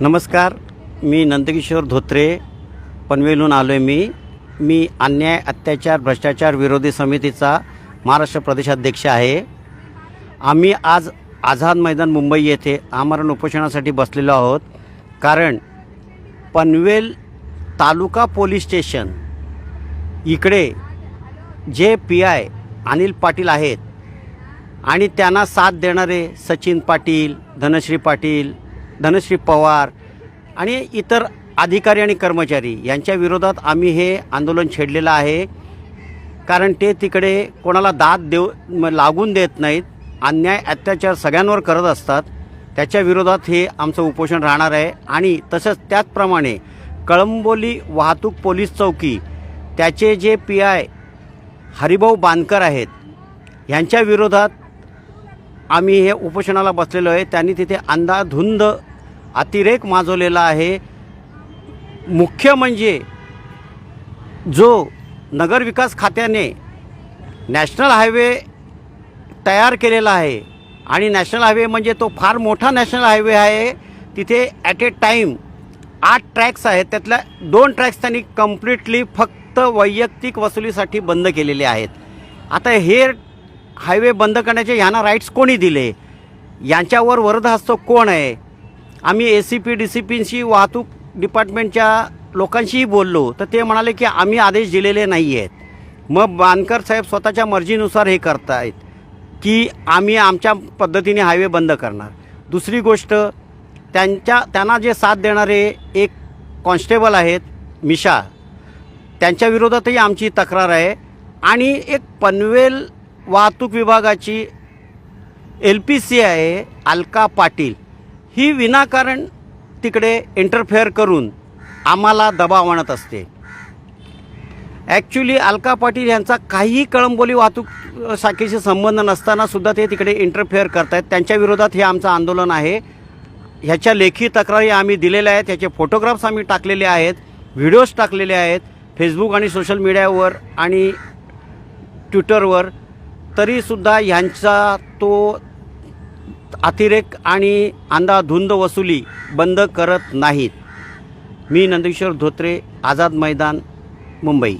नमस्कार मी नंदकिशोर धोत्रे पनवेलहून आलो आहे मी. मी अन्याय अत्याचार भ्रष्टाचार विरोधी समितीचा महाराष्ट्र प्रदेशाध्यक्ष आहे. आम्ही आज आझाद मैदान मुंबई येथे आमरण उपोषणासाठी बसलेलो आहोत. कारण पनवेल तालुका पोलीस स्टेशन इकडे J P I Anil Patil आहेत आणि त्यांना साथ देणारे सचिन पाटील धनश्री पाटील धनश्री पवार आणि इतर अधिकारी आणि कर्मचारी यांच्या विरोधात आम्ही हे आंदोलन छेडलेलं आहे. कारण ते तिकडे कोणाला दाद देऊ लागून देत नाहीत. अन्याय अत्याचार सगळ्यांवर करत असतात. त्याच्या विरोधात हे आमचं उपोषण राहणार आहे. आणि तसंच त्याचप्रमाणे कळंबोली वाहतूक पोलीस चौकी त्याचे J P I Haribhau Bandkar आहेत यांच्या विरोधात आम्ही हे उपोषणाला बसलेलो आहे. त्यांनी तिथे अंधाधुंद अतिरेक माजवलेला आहे. मुख्य म्हणजे जो नगरविकास खात्याने नॅशनल हायवे तयार केलेला आहे आणि नॅशनल हायवे म्हणजे तो फार मोठा नॅशनल हायवे आहे. तिथे ॲट ए टाईम आठ ट्रॅक्स आहेत. त्यातल्या दोन ट्रॅक्स त्यांनी कम्प्लिटली फक्त वैयक्तिक वसुलीसाठी बंद केलेले आहेत. आता हे हायवे बंद करण्याचे ह्यांना राईट्स कोणी दिले? यांच्यावर वरदहस्त कोण आहे? आम्ही A C P D C पीशी वाहतूक डिपार्टमेंटच्या लोकांशीही बोललो तर ते म्हणाले की आम्ही आदेश दिलेले नाही आहेत मग बांधकर साहेब स्वतःच्या मर्जीनुसार हे करतायत की आम्ही आमच्या पद्धतीने हायवे बंद करणार. दुसरी गोष्ट त्यांच्या त्यांना जे साथ देणारे एक कॉन्स्टेबल आहेत मिशा त्यांच्या विरोधातही आमची तक्रार आहे. आणि एक पनवेल वाहतूक विभागाची एल पी सी आहे अलका पाटील ही विनाकारण तिकडे इंटरफेअर करून आम्हाला दबाव आणत असते. ॲक्च्युली अलका पाटील यांचा काहीही कळंबोली वाहतूक शाखेशी संबंध नसताना सुद्धा ते तिकडे इंटरफेअर करत आहेत त्यांच्या विरोधात हे आमचं आंदोलन आहे. ह्याच्या लेखी तक्रारी आम्ही दिलेल्या आहेत. ह्याचे फोटोग्राफ्स आम्ही टाकलेले आहेत. व्हिडिओज टाकलेले आहेत. फेसबुक आणि सोशल मीडियावर आणि ट्विटरवर तरीसुद्धा ह्यांचा तो अतिरेक आणि अंधाधुंद वसुली बंद करत नाहीत. मी नंदेश्वर धोत्रे आझाद मैदान मुंबई.